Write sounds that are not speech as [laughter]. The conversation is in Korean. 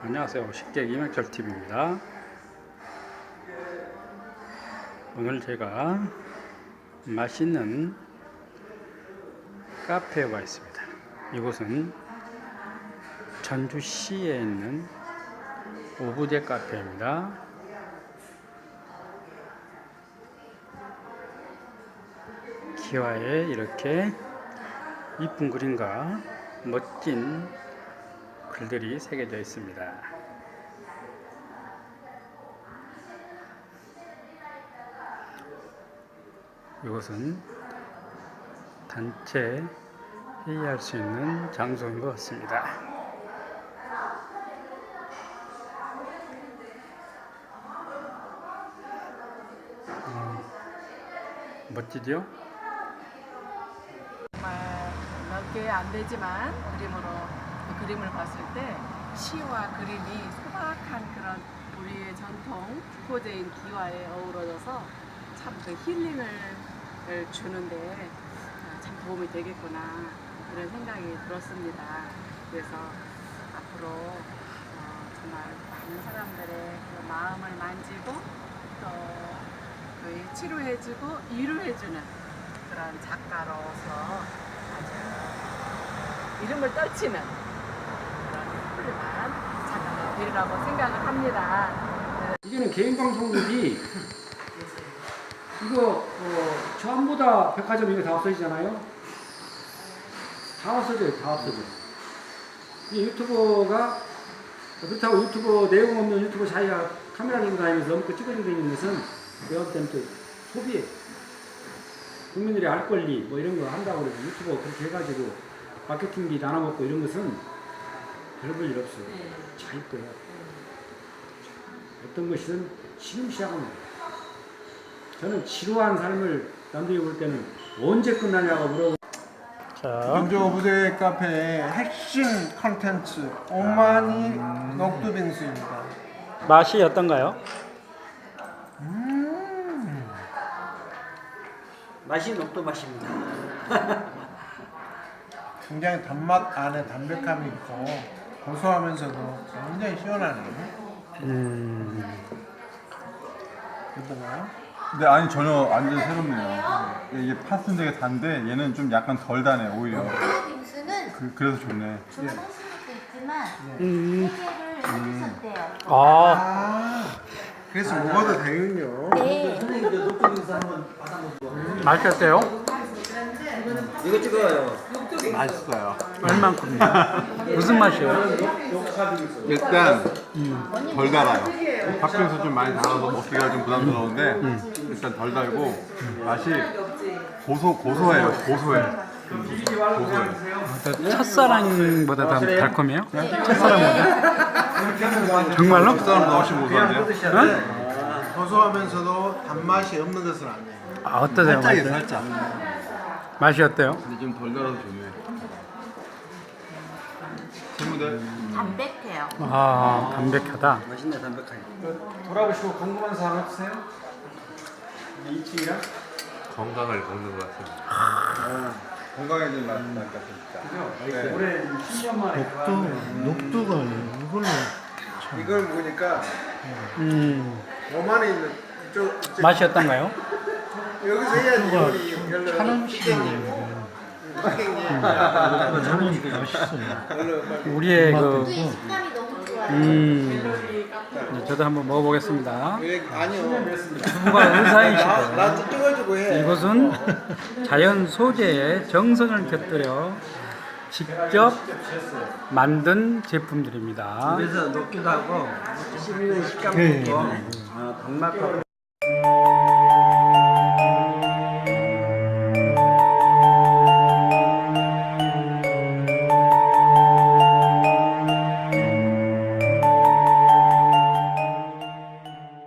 안녕하세요. 식객 이명철 TV입니다. 오늘 제가 맛있는 카페에 와 있습니다. 이곳은 전주시에 있는 오부제 카페입니다. 기와에 이렇게 이쁜 그림과 멋진 글들이 새겨져 있습니다. 이곳은 단체 회의할 수 있는 장소인 것 같습니다. 음, 멋지죠? 정말 몇개안 되지만 그림으로 그 그림을 봤을 때 시와 그림이 소박한 그런 우리의 전통 국호제인 기와에 어우러져서 참 그 힐링을 주는데 아, 참 도움이 되겠구나 그런 생각이 들었습니다. 그래서 앞으로 어, 정말 많은 사람들의 그 마음을 만지고 또 그 치료해주고 위로해주는 그런 작가로서 아주 이름을 떨치는 되리라고 생각을 합니다. 이제는 개인 방송국이 이거 어, 전부 다 백화점 이거 다 없어지잖아요. 다 없어져요, 다 없어져. 이 유튜버가 그렇다고 유튜버 내용 없는 유튜버 자기가 카메라 들고 다니면서 찍어주고 다니는 것은 때는 또 소비에 국민들이 알 권리 뭐 이런 거 한다고 그래서 유튜버 그렇게 해가지고 마케팅비 나눠먹고 이런 것은 별볼 일 없어요. 자기 거야. 어떤 것이든 지금 시작은 저는 지루한 삶을 남들이 볼 때는 언제 끝나냐고 물어보 자, 경주 부대 카페의 핵심 컨텐츠 오마니 녹두빙수입니다. 맛이 어떤가요? 맛이 녹두 맛입니다. [laughs] 굉장히 단맛 안에 담백함이 있고 고소하면서도 굉장히 시원하네요. 음, 어떤가요? 근데 아니 전혀 완전 새롭네요. 이게 팥은 되게 단데 얘는 좀 약간 덜 다네 오히려. 빙수는 그, 그래서 좋네. 주문하신 것도 있지만 음, 세 개를 해주셨대요. 아, 아 그래서 먹어도 되군요. 네. 선생님 저 녹두 빙수 한번 받아보고. 맛이 어때요? 이거 찍어요. 맛있어요. 얼만큼이요? 무슨 맛이에요? 일단 덜 달아요. 팥빙수 좀 많이 달아서 먹기가 좀 부담스러운데 일단 덜 달고 맛이 고소 고소해요. 고소해. 음, 고소해. 첫사랑보다 더 달콤해요? 첫사랑보다? 정말로? 쌀은 훨씬 고소한데요? 응? 고소하면서도 단맛이 없는 것은 아니에요. 아, 어떠세요? 살짝이 맛이? 살짝. 맛이 어때요? 근데 좀 덜 달아서 좋네. 친구들 담백해요. 아, 담백하다. 맛있네 담백하게. 돌아보시고 궁금한 사항 없으세요? 2층이랑? 건강을 먹는 것 같습니다. 건강해진 맛 같으니까. 네. 올해 10년 만에 녹두가 이걸로 이걸 보니까 음, 오만에 있는 이쪽 이쪽- 맛이 어떤가요? 여기서 해야지 여기 별로 천원씩이에요. 우리의 그, 녹두의 식감이 너무 좋아요. 음, 네, 저도 한번 먹어보겠습니다. 아니요. 부부가 의사이시고 나도 찍어주고 해. 이곳은 자연 소재에 정성을 곁들여 직접 만든 제품들입니다. 그래서 녹두도 하고 씹는 식감도 있고 어, 단맛하고